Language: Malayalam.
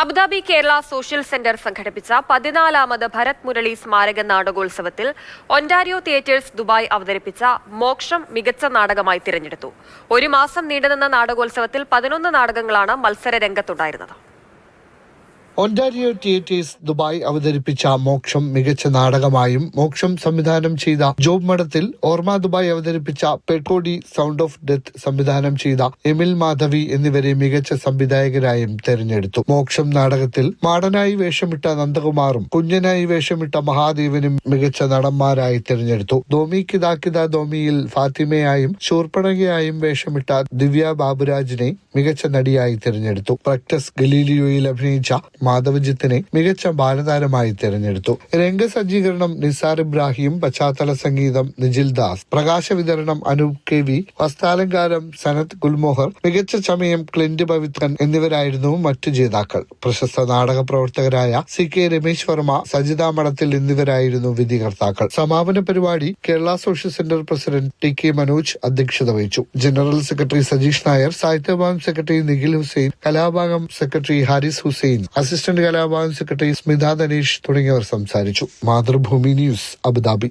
അബുദാബി കേരള സോഷ്യൽ സെന്റർ സംഘടിപ്പിച്ച പതിനാലാമത് ഭരത് മുരളി സ്മാരക നാടകോത്സവത്തിൽ ഒന്റാരിയോ തിയേറ്റേഴ്സ് ദുബായ് അവതരിപ്പിച്ച മോക്ഷം മികച്ച നാടകമായി തിരഞ്ഞെടുത്തു. ഒരു മാസം നീണ്ടുനിന്ന നാടകോത്സവത്തിൽ പതിനൊന്ന് നാടകങ്ങളാണ് മത്സര രംഗത്തുണ്ടായിരുന്നത് ഒന്റാരിയോ തിയേറ്റേഴ്സ് ദുബായ് അവതരിപ്പിച്ച മോക്ഷം മികച്ച നാടകമായും മോക്ഷം സംവിധാനം ചെയ്ത ജോബ് മഠത്തിൽ ഓർമ്മ ദുബായ് അവതരിപ്പിച്ച പെട്ടോഡി സൗണ്ട് ഓഫ് ഡെത്ത് സംവിധാനം ചെയ്ത എമിൽ മാധവി എന്നിവരെ മികച്ച സംവിധായകരായും തെരഞ്ഞെടുത്തു. മോക്ഷം നാടകത്തിൽ മാടനായി വേഷമിട്ട നന്ദകുമാറും കുഞ്ഞനായി വേഷമിട്ട മഹാദേവനും മികച്ച നടന്മാരായി തെരഞ്ഞെടുത്തു. ദോമി കിതാക്കിത ദോമിയിൽ ഫാത്തിമയായും ശൂർപ്പണകയായും വേഷമിട്ട ദിവ്യ ബാബുരാജിനെ മികച്ച നടിയായി തിരഞ്ഞെടുത്തു. പ്രക്ടസ് ഗലീലിയോയിൽ അഭിനയിച്ച മാധവജിത്തിനെ മികച്ച ബാലതാരമായി തിരഞ്ഞെടുത്തു. രംഗസജ്ജീകരണം നിസാർ ഇബ്രാഹിം പശ്ചാത്തല സംഗീതം നിജിൽ ദാസ് പ്രകാശ വിതരണം അനൂപ് കെ വി വസ്ത്രാലങ്കാരം സനത് ഗുൽമോഹർ മികച്ച ചമയം ക്ലിന്റ് പവിത്രൻ എന്നിവരായിരുന്നു മറ്റു ജേതാക്കൾ. പ്രശസ്ത നാടക പ്രവർത്തകരായ സി കെ രമേശ് വർമ്മ സജിത മഠത്തിൽ എന്നിവരായിരുന്നു വിധികർത്താക്കൾ. സമാപന പരിപാടി Kerala social centre president T K Manoj അധ്യക്ഷത വഹിച്ചു. ജനറൽ സെക്രട്ടറി സജീഷ് നായർ സാഹിത്യഭാഗം സെക്രട്ടറി നിഖിൽ ഹുസൈൻ കലാഭാഗം സെക്രട്ടറി ഹാരിസ് ഹുസൈൻ അസിസ്റ്റന്റ് കലാഭാഗം സെക്രട്ടറി സ്മിത ധനീഷ് തുടങ്ങിയവർ സംസാരിച്ചു. Mathrubhumi news Abu Dhabi.